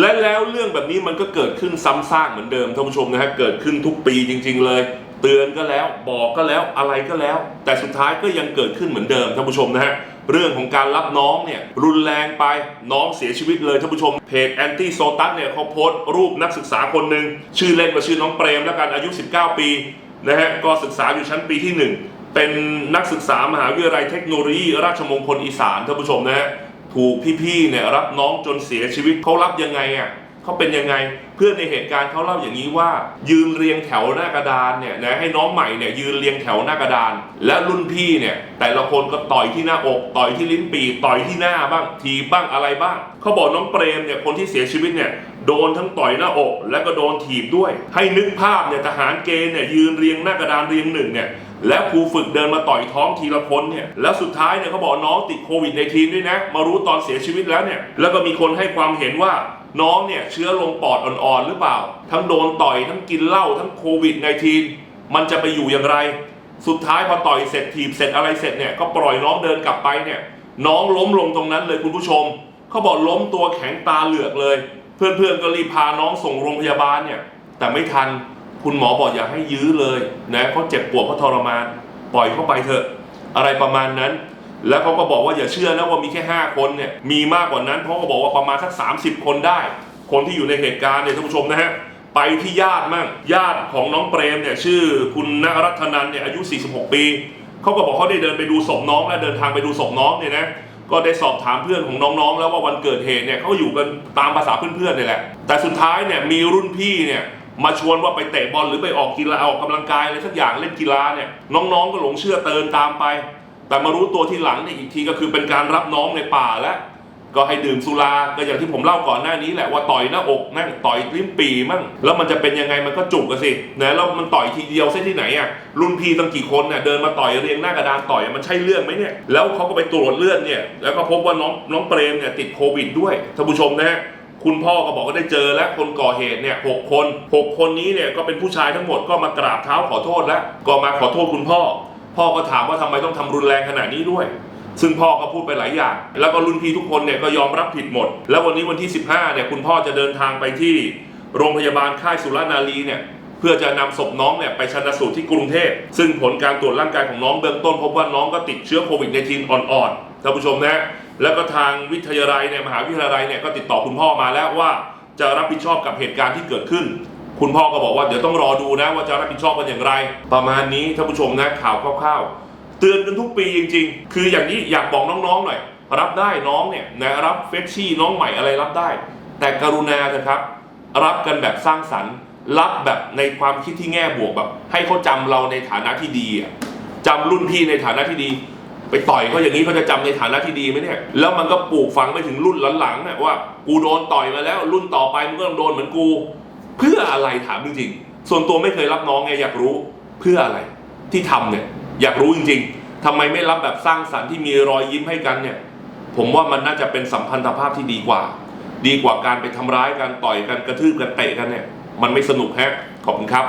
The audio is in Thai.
และแล้วเรื่องแบบนี้มันก็เกิดขึ้นซ้ำซากเหมือนเดิมท่านผู้ชมนะฮะเกิดขึ้นทุกปีจริง ๆ เลย เตือนก็แล้วบอกก็แล้วอะไรก็แล้ว แต่สุดท้ายก็ยังเกิดขึ้นเหมือนเดิมท่านผู้ชมนะฮะเรื่องของการรับน้องเนี่ยรุนแรงไปน้องเสียชีวิตเลยท่านผู้ชมเพจแอนตี้โซตัสเนี่ยเขาโพสต์รูปนักศึกษาคนหนึ่งชื่อเล่นว่าชื่อน้องเปรมแล้วกันอายุ 19 ปีนะฮะก็ศึกษาอยู่ชั้นปีที่หนึ่งเป็นนักศึกษามหาวิทยาลัยเทคโนโลยี ราชมงคลอีสานท่านผู้ชมนะฮะ ถูกพี่ๆเนี่ยรับน้องจนเสียชีวิตเขารับยังไงอะเขาเป็นยังไงเพื่อนในเหตุการณ์เขาเล่าอย่างนี้ว่า ยืนเรียงแถวหน้ากระดานเนี่ยนะให้น้องใหม่เนี่ยยืนเรียงแถวหน้ากระดาน แล้วรุ่นพี่เนี่ยแต่ละคนก็ต่อยที่หน้าอกต่อยที่ลิ้นปีต่อยที่หน้าบ้าง ทีบบ้างอะไรบ้างเขาบอกน้องเปรมเนี่ยคนที่เสียชีวิตเนี่ยโดนทั้งต่อยหน้าอก และก็โดนถีบด้วย ให้นึกภาพเนี่ยทหารเกณฑ์เนี่ยยืนเรียงหน้ากระดานเรียงหนึ่งเนี่ย แล้วครูฝึกเดินมาต่อยท้องทีละคนเนี่ยแล้วสุดท้ายเนี่ยเขาบอกน้องติดโควิดในทีมด้วยนะมารู้ตอนเสียชีวิตแล้วเนี่ยแล้วก็มีคนให้ความเห็นว่าน้องเนี่ยเชื้อลงปอดอ่อนๆหรือเปล่า ทั้งโดนต่อยทั้งกินเหล้าทั้งโควิดในทีมมันจะไปอยู่อย่างไร สุดท้ายพอต่อยเสร็จถีบเสร็จอะไรเสร็จเนี่ยก็ปล่อยน้องเดินกลับไปเนี่ยน้องล้มลงตรงนั้นเลยคุณผู้ชมเขาบอกล้มตัวแข็งตาเหลือกเลย เพื่อนๆก็รีบพาน้องส่งโรงพยาบาลเนี่ยแต่ไม่ทัน คุณหมอบอกอย่าให้ยื้อเลยนะเขาเจ็บปวดเขาทรมานปล่อยเข้าไปเถอะ อะไรประมาณนั้น แล้วเขาก็บอกว่าอย่าเชื่อนะว่ามีแค่ 5 คนเนี่ยมีมากกว่านั้นเพราะเขาบอกว่าประมาณสัก 30 คนได้ คนที่อยู่ในเหตุการณ์เนี่ยท่านผู้ชมนะฮะไปที่ญาติมั่งญาติของน้องเปรมเนี่ยชื่อคุณณรัตนันเนี่ยอายุ 46 ปีเขาก็บอกเขาได้เดินไปดูศพน้อง และเดินทางไปดูศพน้องเนี่ยนะก็ได้สอบถามเพื่อนของน้องๆ แล้วว่าวันเกิดเหตุเนี่ยเขาอยู่กันตามภาษาเพื่อนๆเนี่ยแหละแต่สุดท้ายเนี่ยมีรุ่นพี่เนี่ย มาชวนว่าไปเตะบอลหรือไปออกกีฬาออกกำลังกายอะไรสักอย่างเล่นกีฬาเนี่ยน้องๆก็หลงเชื่อเตินตามไป แต่มารู้ตัวที่หลังเนี่ยอีกทีก็คือเป็นการรับน้องในป่าแล้วก็ให้ดื่มสุราก็อย่างที่ผมเล่าก่อนหน้านี้แหละว่าต่อยหน้าอกนั่งต่อยลิ้นปีมั่งแล้วมันจะเป็นยังไงมันก็จุกอะสินะแล้วมันต่อยทีเดียวเส้นที่ไหนอะรุ่นพี่ตั้งกี่คนเนี่ยเดินมาต่อยเรียงหน้ากระดานต่อยมันใช่เรื่องไหมเนี่ยแล้วเขาก็ไปตรวจเลือดเนี่ยแล้วก็พบว่าน้องน้องเปรมเนี่ยติดโควิดด้วยท่านผู้ชมนะฮะ คุณพ่อก็บอกว่าได้เจอแล้วคนก่อเหตุเนี่ยหกคนหกคนนี้เนี่ยก็เป็นผู้ชายทั้งหมดก็มากราบเท้าขอโทษแล้วก็มาขอโทษคุณพ่อ พ่อก็ถามว่าทำไมต้องทำรุนแรงขนาดนี้ด้วย ซึ่งพ่อก็พูดไปหลายอย่าง แล้วก็รุ่นพี่ทุกคนเนี่ยก็ยอมรับผิดหมด แล้ววันนี้วันที่ 15เนี่ยคุณพ่อจะเดินทางไปที่โรงพยาบาลค่ายสุรนารีเนี่ยเพื่อจะนำศพน้องเนี่ยไปชันสูตรที่กรุงเทพ ซึ่งผลการตรวจร่างกายของน้องเบื้องต้นพบว่าน้องก็ติดเชื้อโควิดในทีนอ่อนๆท่านผู้ชมนะ แล้วก็ทางวิทยาลัยเนี่ยมหาวิทยาลัยเนี่ยก็ติดต่อคุณพ่อมาแล้วว่าจะรับผิดชอบกับเหตุการณ์ที่เกิดขึ้น คุณพ่อก็บอกว่าเดี๋ยวต้องรอดูนะว่าจะรับผิดชอบกันอย่างไร ประมาณนี้ท่านผู้ชมนะข่าวคร่าวๆเตือนกันทุกปีจริง ๆ คืออย่างนี้อยากบอกน้องๆหน่อยรับได้น้องเนี่ยนะรับเฟชชี่น้องใหม่อะไรรับได้ แต่กรุณาเถอะครับ รับกันแบบสร้างสรรค์ รับแบบในความคิดที่แง่บวกแบบ ให้เขาจำเราในฐานะที่ดีอะจำรุ่นพี่ในฐานะที่ดี ไปต่อยเขาอย่างนี้เขาจะจำในฐานะที่ดีไหมเนี่ย แล้วมันก็ปลูกฝังไปถึงรุ่นหลังๆน่ะว่ากูโดนต่อยมาแล้ว รุ่นต่อไปมึงก็ต้องโดนเหมือนกู เพื่ออะไรถามจริงๆส่วนตัวไม่เคยรับน้องไงอยากรู้เพื่ออะไรที่ทำเนี่ยอยากรู้จริง ๆทำไมไม่รับแบบสร้างสรรค์ที่มีรอยยิ้มให้กันเนี่ย ผมว่ามันน่าจะเป็นสัมพันธภาพที่ดีกว่า ดีกว่าการไปทำร้ายกันต่อยกันกระทืบกันเตะกันเนี่ย มันไม่สนุกแฮะขอบคุณครับ